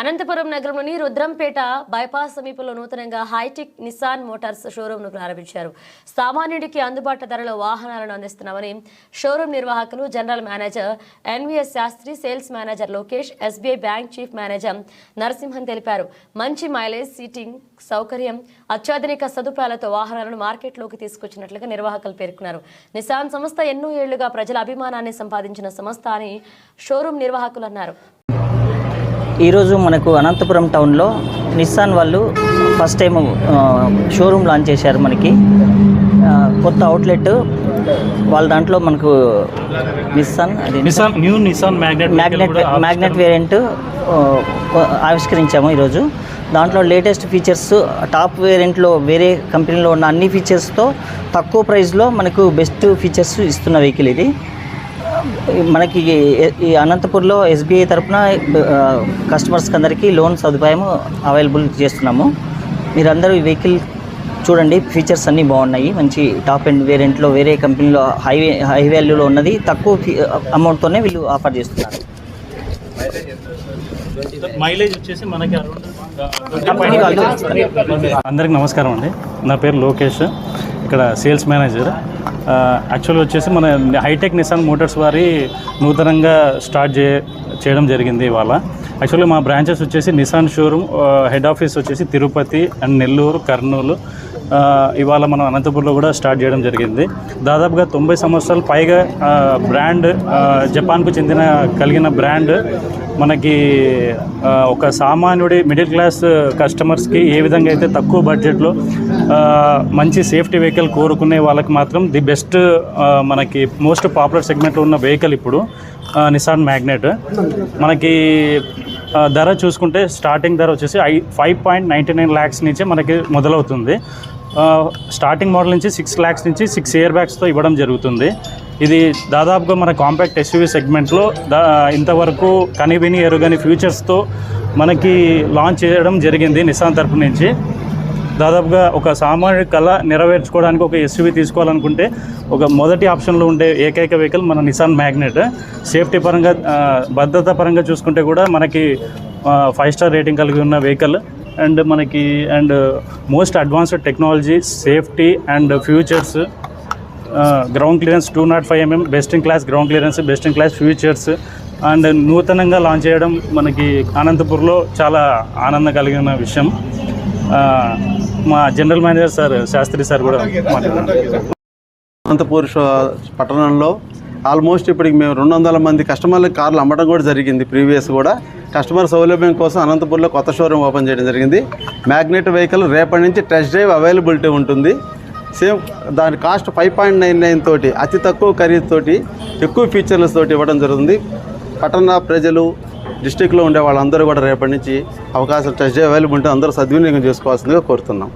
అనంతపురం నగరంలోని రుద్రంపేట బైపాస్ సమీపంలో నూతనంగా హైటెక్ నిసాన్ మోటార్స్ షోరూంను ప్రారంభించారు. సామాన్యుడికి అందుబాటు ధరలో వాహనాలను అందిస్తున్నామని షోరూం నిర్వాహకులు general manager NVS Shastri sales manager Lokesh SBI bank chief manager Narasimhan తెలిపారు. మంచి మైలేజ్ సీటింగ్ సౌకర్యం అత్యాధునిక సదుపాయాలతో వాహనాలను మార్కెట్లోకి తీసుకొచ్చినట్లుగా నిర్వాహకులు పేర్కొన్నారు. నిసాన్ సంస్థ ఎన్నో ఏళ్ళుగా ప్రజల అభిమానాన్ని సంపాదించిన సంస్థ అని షోరూం నిర్వాహకులు అన్నారు. ఈరోజు మనకు అనంతపురం టౌన్లో నిస్సాన్ వాళ్ళు ఫస్ట్ టైం షోరూమ్ లాంచ్ చేశారు మనకి. కొత్త అవుట్లెట్ వాళ్ళ దాంట్లో మనకు నిస్సాన్ అది new Nissan Magnite Magnite Magnite variant ఆవిష్కరించాము ఈరోజు. దాంట్లో లేటెస్ట్ ఫీచర్స్ టాప్ వేరియంట్లో వేరే కంపెనీలో ఉన్న అన్ని ఫీచర్స్తో తక్కువ ప్రైస్లో మనకు బెస్ట్ ఫీచర్స్ ఇస్తున్న వెహికల్ ఇది. మనకి ఈ- అనంతపూర్లో ఎస్బీఐ తరఫున కస్టమర్స్కి అందరికీ లోన్ సదుపాయం అవైలబుల్ చేస్తున్నాము. మీరందరూ ఈ వెహికల్ చూడండి ఫీచర్స్ అన్నీ బాగున్నాయి. మంచి టాప్ అండ్ వేరియంట్లో వేరే కంపెనీలో హై హై వాల్యూలో ఉన్నది. తక్కువ అమౌంట్తోనే వీళ్ళు ఆఫర్ చేస్తున్నారు. మైలేజ్ వచ్చేసి మనకి. అందరికి నమస్కారం అండి. నా పేరు లోకేష్. ఇక్కడ సేల్స్ మేనేజర్. యాక్చువల్ వచ్చేసి మన హైటెక్ నిసాన్ మోటార్స్ వారి నూతనంగా స్టార్ట్ చే చేయడం జరిగింది ఇవాళ. యాక్చువల్లీ మా బ్రాంచెస్ వచ్చేసి నిసాన్ షోరూమ్ హెడ్ ఆఫీస్ వచ్చేసి తిరుపతి అండ్ నెల్లూరు కర్నూలు. ఇవాళ మనం అనంతపూర్లో కూడా స్టార్ట్ చేయడం జరిగింది. దాదాపుగా తొంభై సంవత్సరాలు పైగా బ్రాండ్ జపాన్కు చెందిన కలిగిన బ్రాండ్ మనకి ఒక సామాన్యుడి మిడిల్ క్లాస్ కస్టమర్స్కి ఏ విధంగా అయితే తక్కువ బడ్జెట్లో మంచి సేఫ్టీ వెహికల్ కోరుకునే వాళ్ళకి మాత్రం ది బెస్ట్ మనకి మోస్ట్ పాపులర్ సెగ్మెంట్లో ఉన్న వెహికల్ ఇప్పుడు నిసాన్ మ్యాగ్నెట్ మనకి ధర చూసుకుంటే స్టార్టింగ్ ధర వచ్చేసి I five point ninety nine lakhs నుంచే మనకి మొదలవుతుంది. స్టార్టింగ్ మోడల్ నుంచి సిక్స్ ల్యాక్స్ నుంచి సిక్స్ ఇయర్ బ్యాగ్స్తో ఇవ్వడం జరుగుతుంది. ఇది దాదాపుగా మన కాంపాక్ట్ ఎస్యూవీ సెగ్మెంట్లో దా ఇంతవరకు కనివిని ఎరుగని ఫ్యూచర్స్తో మనకి లాంచ్ చేయడం జరిగింది నిసాన్ తరపు నుంచి. దాదాపుగా ఒక సామాన్య కళ నెరవేర్చుకోవడానికి ఒక ఎస్యూవీ తీసుకోవాలనుకుంటే ఒక మొదటి ఆప్షన్లో ఉండే ఏకైక వెహికల్ మన నిసాన్ మ్యాగ్నెట్ సేఫ్టీ పరంగా భద్రత పరంగా చూసుకుంటే కూడా మనకి ఫైవ్ స్టార్ రేటింగ్ కలిగి ఉన్న వెహికల్ అండ్ మనకి and most advanced technology safety and futures. Ground clearance two naught five mm best in class ground clearance best in class futures. And నూతనంగా లాంచ్ చేయడం మనకి అనంతపూర్లో చాలా ఆనందం కలిగిన విషయం. మా general manager sir Shastri sir కూడా మాట్లాడారు. అనంతపూర్ పట్టణంలో ఆల్మోస్ట్ ఇప్పటికి మేము రెండు వందల మంది కస్టమర్లకు కార్లు అమ్మడం కూడా జరిగింది ప్రీవియస్ కూడా. కస్టమర్ సౌలభ్యం కోసం అనంతపూర్లో కొత్త షోరూమ్ ఓపెన్ చేయడం జరిగింది. మ్యాగ్నెట్ వెహికల్ రేపటి నుంచి టెస్ట్ డ్రైవ్ అవైలబిలిటీ ఉంటుంది. సేమ్ దాని cost five point nine nine తోటి అతి తక్కువ ఖరీదుతోటి ఎక్కువ ఫీచర్లస్ తోటి ఇవ్వడం జరుగుతుంది. పట్టణ ప్రజలు డిస్టిక్లో ఉండే వాళ్ళందరూ కూడా రేపటి నుంచి అవకాశం టెస్ట్ డ్రైవ్ అవైలబిలిటీ అందరూ సద్వినియోగం చేసుకోవాల్సిందిగా కోరుతున్నాం.